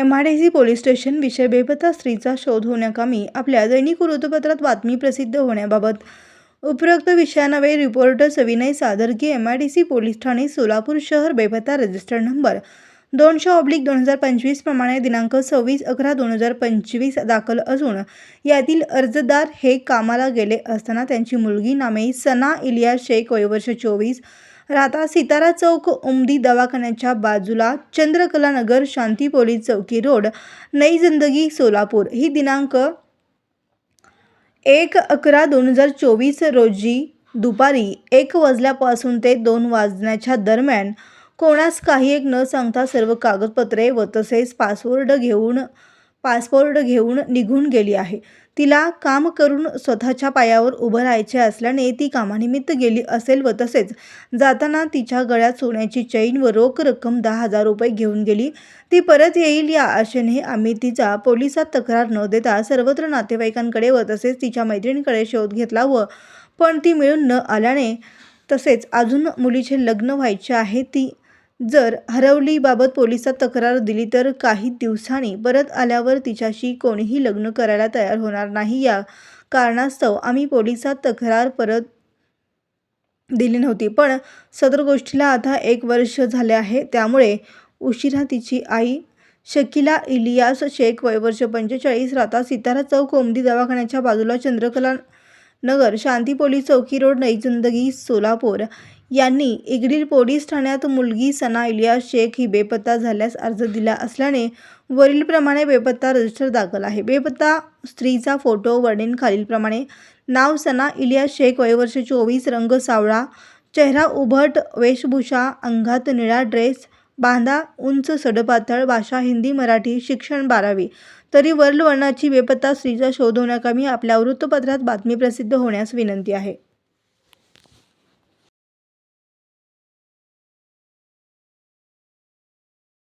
M R D C police station विषय बेपत्ता स्त्रीचा शोध होण्याकामी आपल्या दैनिक वृत्तपत्रात बातमी प्रसिद्ध होण्याबाबत. उपरोक्त विषयानवे रिपोर्टर सविनय सादरकी सी पोलीस ठाणे सोलापूर शहर बेपत्ता रजिस्टर नंबर दोनशे ऑब्लिक दोन हजार पंचवीस प्रमाणे दिनांक सव्वीस अकरा दोन हजार पंचवीस दाखल असून यातील अर्जदार हे कामाला गेले असताना त्यांची मुलगी नामे सना इलियास शेख वयवर्ष चोवीस. राहता सितारा चौक उमदी दवाखान्याच्या बाजूला चंद्रकला नगर शांती पोलीस चौकी रोड नई जिंदगी सोलापूर. ही दिनांक एक अकरा दोन हजार चोवीस रोजी दुपारी एक वाजल्यापासून ते दोन वाजण्याच्या दरम्यान कोणास काही एक न सांगता सर्व कागदपत्रे व तसेच पासपोर्ट घेऊन पासपोर्ट घेऊन निघून गेली आहे. तिला काम करून स्वतःच्या पायावर उभं राहायचे असल्याने ती कामानिमित्त गेली असेल व तसेच जाताना तिच्या गळ्यात सोन्याची चैन व रोख रक्कम दहा हजार रुपये घेऊन गेली. ती परत येईल या आशेने आम्ही तिचा पोलिसात तक्रार न देता सर्वत्र नातेवाईकांकडे व तसेच तिच्या मैत्रिणीकडे शोध घेतला व पण ती मिळून न आल्याने तसेच अजून मुलीचे लग्न व्हायचे आहे ती जर हरवलीबाबत पोलिसात तक्रार दिली तर काही दिवसांनी परत आल्यावर तिच्याशी कोणीही लग्न करायला तयार होणार नाही. या कारणास्तव आम्ही पोलिसात तक्रार परत दिली नव्हती. पण सदर गोष्टीला आता एक वर्ष झाले आहे. त्यामुळे उशिरा तिची आई शकिला इलियास शेख वयवर्ष पंचेचाळीस राहता सितारा चौक कोमदी दवाखान्याच्या बाजूला चंद्रकला नगर शांती पोलीस चौकी रोड नई जिंदगी सोलापूर. यांनी इगडील पोलीस ठाण्यात मुलगी सना इलियास शेख ही बेपत्ता झाल्यास अर्ज दिला असल्याने वरीलप्रमाणे बेपत्ता रजिस्टर दाखल आहे. बेपत्ता स्त्रीचा फोटो वर्णन खालीलप्रमाणे नाव सना इलियास शेख वयवर्ष चोवीस रंग सावळा चेहरा उभट वेशभूषा अंगात निळा ड्रेस बांधा उंच सडपातळ भाषा हिंदी मराठी शिक्षण बारावी. तरी वरील वर्णाची बेपत्ता स्त्रीचा शोध होण्याकामी आपल्या वृत्तपत्रात बातमी प्रसिद्ध होण्यास विनंती आहे.